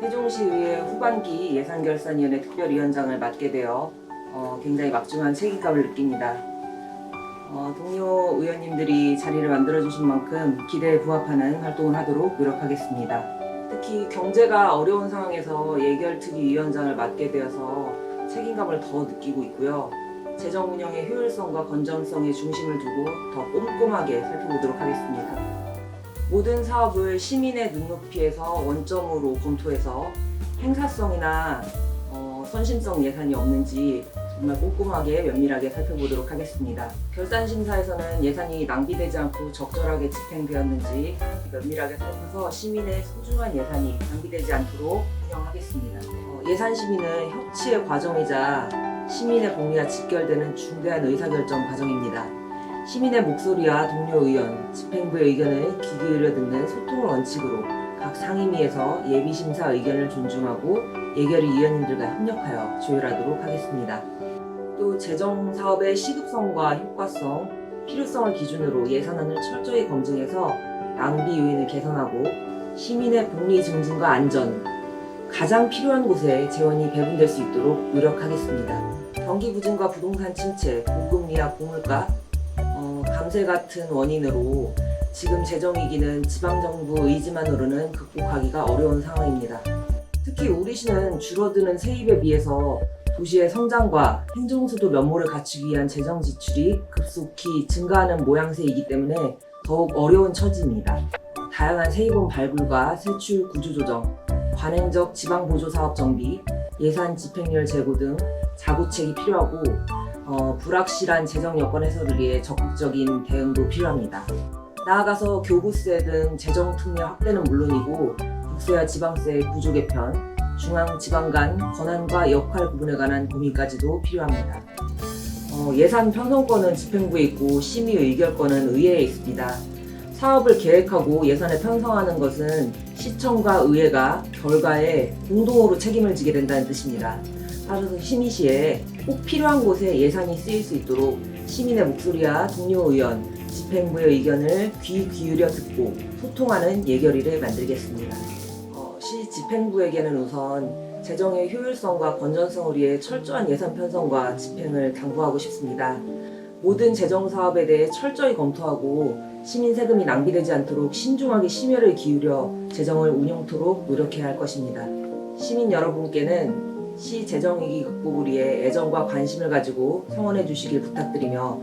세종시의회 후반기 예산결산위원회 특별위원장을 맡게 되어 어, 굉장히 막중한 책임감을 느낍니다. 어, 동료 의원님들이 자리를 만들어주신 만큼 기대에 부합하는 활동을 하도록 노력하겠습니다. 특히 경제가 어려운 상황에서 예결특위위원장을 맡게 되어서 책임감을 더 느끼고 있고요. 재정 운영의 효율성과 건전성에 중심을 두고 더 꼼꼼하게 살펴보도록 하겠습니다. 모든 사업을 시민의 눈높이에서 원점으로 검토해서 행사성이나 어, 선심성 예산이 없는지 정말 꼼꼼하게 면밀하게 살펴보도록 하겠습니다. 결산 심사에서는 예산이 낭비되지 않고 적절하게 집행되었는지 면밀하게 살펴서 시민의 소중한 예산이 낭비되지 않도록 운영하겠습니다. 어, 예산 심의는 협치의 과정이자 시민의 복리가 직결되는 중대한 의사결정 과정입니다. 시민의 목소리와 동료 의원, 집행부의 의견을 귀 기울여 듣는 소통을 원칙으로 각 상임위에서 예비심사 의견을 존중하고 예결위 위원님들과 협력하여 조율하도록 하겠습니다. 또 재정 사업의 시급성과 효과성, 필요성을 기준으로 예산안을 철저히 검증해서 낭비 요인을 개선하고 시민의 복리 증진과 안전, 가장 필요한 곳에 재원이 배분될 수 있도록 노력하겠습니다. 경기 부진과 부동산 침체, 고금리와 고물가, 어, 감세 같은 원인으로 지금 재정 위기는 지방 정부 의지만으로는 극복하기가 어려운 상황입니다. 특히 우리시는 줄어드는 세입에 비해서 도시의 성장과 행정수도 면모를 갖추기 위한 재정 지출이 급속히 증가하는 모양새이기 때문에 더욱 어려운 처지입니다. 다양한 세입원 발굴과 세출 구조 조정, 관행적 지방 보조 사업 정비, 예산 집행률 제고 등 자구책이 필요하고 어, 불확실한 재정 여건 해소를 위해 적극적인 대응도 필요합니다. 나아가서 교부세 등 재정 특례 확대는 물론이고 국세와 지방세의 구조 개편, 중앙 지방 간 권한과 역할 구분에 관한 고민까지도 필요합니다. 어, 예산 편성권은 집행부에 있고 심의 의결권은 의회에 있습니다. 사업을 계획하고 예산을 편성하는 것은 시청과 의회가 결과에 공동으로 책임을 지게 된다는 뜻입니다. 따라서 심의 시에 꼭 필요한 곳에 예산이 쓰일 수 있도록 시민의 목소리와 동료 의원, 집행부의 의견을 귀 기울여 듣고 소통하는 예결위를 만들겠습니다. 어, 시 집행부에게는 우선 재정의 효율성과 건전성을 위해 철저한 예산 편성과 집행을 당부하고 싶습니다. 모든 재정 사업에 대해 철저히 검토하고 시민 세금이 낭비되지 않도록 신중하게 심혈을 기울여 재정을 운영토록 노력해야 할 것입니다. 시민 여러분께는 시 재정 위기 극복을 위해 애정과 관심을 가지고 성원해 주시길 부탁드리며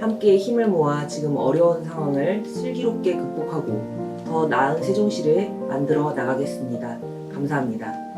함께 힘을 모아 지금 어려운 상황을 슬기롭게 극복하고 더 나은 세종시를 만들어 나가겠습니다. 감사합니다.